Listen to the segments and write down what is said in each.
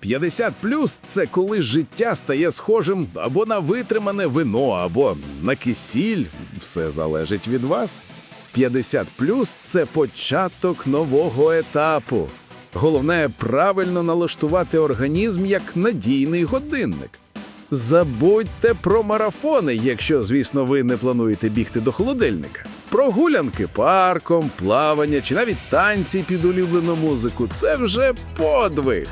50 плюс це коли життя стає схожим або на витримане вино, або на кисіль. Все залежить від вас. 50 плюс це початок нового етапу. Головне правильно налаштувати організм як надійний годинник. Забудьте про марафони, якщо, звісно, ви не плануєте бігти до холодильника. Прогулянки парком, плавання чи навіть танці під улюблену музику це вже подвиг.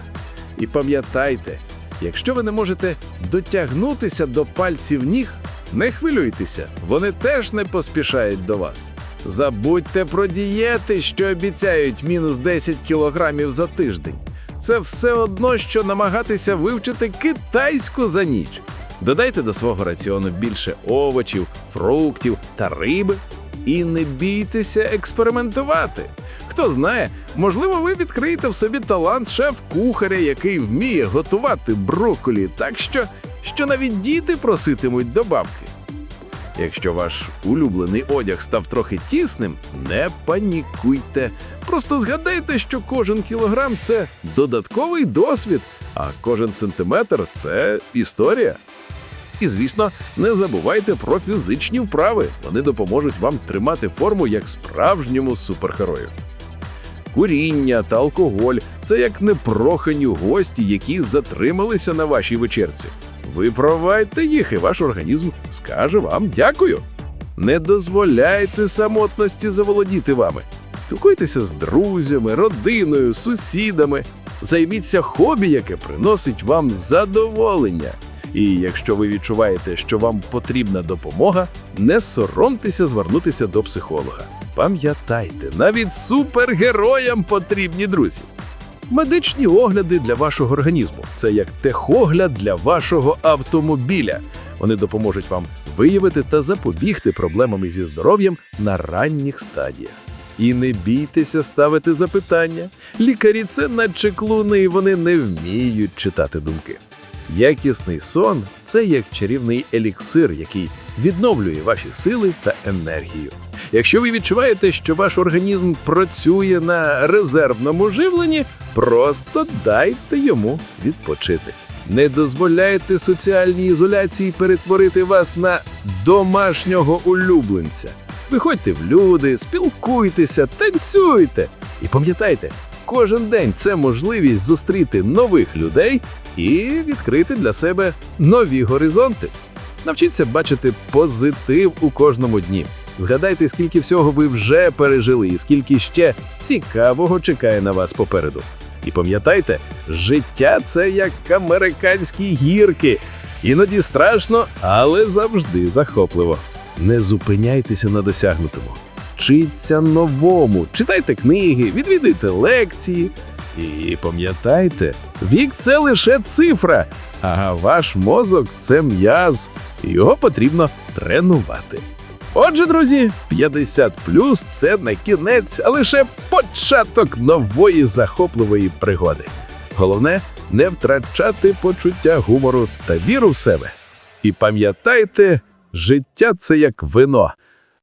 І пам'ятайте, якщо ви не можете дотягнутися до пальців ніг, не хвилюйтеся, вони теж не поспішають до вас. Забудьте про дієти, що обіцяють мінус 10 кілограмів за тиждень. Це все одно, що намагатися вивчити китайську за ніч. Додайте до свого раціону більше овочів, фруктів та риби. І не бійтеся експериментувати. Хто знає, можливо, ви відкриєте в собі талант шеф-кухаря, який вміє готувати брокколі так, що, що навіть діти проситимуть добавки. Якщо ваш улюблений одяг став трохи тісним, не панікуйте. Просто згадайте, що кожен кілограм це додатковий досвід, а кожен сантиметр це історія. І, звісно, не забувайте про фізичні вправи. Вони допоможуть вам тримати форму як справжньому супергерою. Куріння та алкоголь це як непрохані гості, які затрималися на вашій вечерці. Випровадьте їх, і ваш організм скаже вам дякую. Не дозволяйте самотності заволодіти вами. Спілкуйтеся з друзями, родиною, сусідами. Займіться хобі, яке приносить вам задоволення. І якщо ви відчуваєте, що вам потрібна допомога, не соромтеся звернутися до психолога. Пам'ятайте, навіть супергероям потрібні друзі. Медичні огляди для вашого організму це як техогляд для вашого автомобіля. Вони допоможуть вам виявити та запобігти проблемам зі здоров'ям на ранніх стадіях. І не бійтеся ставити запитання. Лікарі це наче клуни, і вони не вміють читати думки. Якісний сон це як чарівний еліксир, який відновлює ваші сили та енергію. Якщо ви відчуваєте, що ваш організм працює на резервному живленні, просто дайте йому відпочити. Не дозволяйте соціальній ізоляції перетворити вас на домашнього улюбленця. Виходьте в люди, спілкуйтеся, танцюйте. І пам'ятайте, кожен день це можливість зустріти нових людей і відкрити для себе нові горизонти. Навчіться бачити позитив у кожному дні. Згадайте, скільки всього ви вже пережили, і скільки ще цікавого чекає на вас попереду. І пам'ятайте, життя це як американські гірки. Іноді страшно, але завжди захопливо. Не зупиняйтеся на досягнутому. Вчіться новому, читайте книги, відвідуйте лекції. І пам'ятайте, вік це лише цифра, а ваш мозок це м'яз. Його потрібно тренувати. Отже, друзі, 50 плюс це не кінець, а лише початок нової захопливої пригоди. Головне не втрачати почуття гумору та віру в себе. І пам'ятайте, життя це як вино.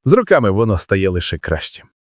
З роками воно стає лише кращим.